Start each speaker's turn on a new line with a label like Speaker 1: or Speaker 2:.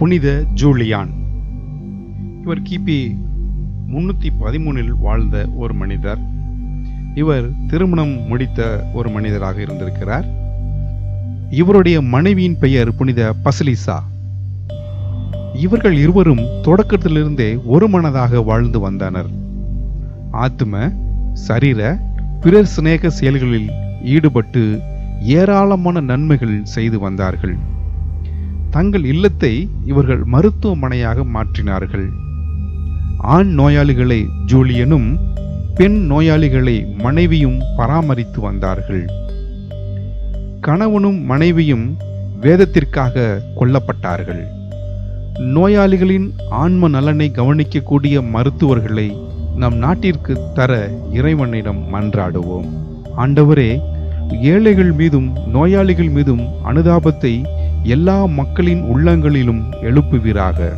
Speaker 1: புனித ஜூலியான். இவர் கிபி முன்னூற்றி பதிமூணில் வாழ்ந்த ஒரு மனிதர். இவர் திருமணம் முடித்த ஒரு மனிதராக இருந்திருக்கிறார். இவருடைய மனைவியின் பெயர் புனித பசலிசா. இவர்கள் இருவரும் தொடக்கத்திலிருந்தே ஒரு மனதாக வாழ்ந்து வந்தனர். ஆத்ம சரீர பிறர் சிநேக செயல்களில் ஈடுபட்டு ஏராளமான நன்மைகள் செய்து வந்தார்கள். தங்கள் இல்லத்தை இவர்கள் மருத்துவமனையாக மாற்றினார்கள். ஆண் நோயாளிகளை ஜூலியனும் பெண் நோயாளிகளை மனைவியும் பராமரித்து வந்தார்கள். கணவனும் மனைவியும் வேதத்திற்காக கொல்லப்பட்டார்கள். நோயாளிகளின் ஆன்ம நலனை கவனிக்கக்கூடிய மருத்துவர்களை நம் நாட்டிற்கு தர இறைவனிடம் மன்றாடுவோம். ஆண்டவரே ஏழைகள் மீதும் நோயாளிகள் மீதும் அனுதாபத்தை எல்லா மக்களின் உள்ளங்களிலும் எழுப்புவீராக.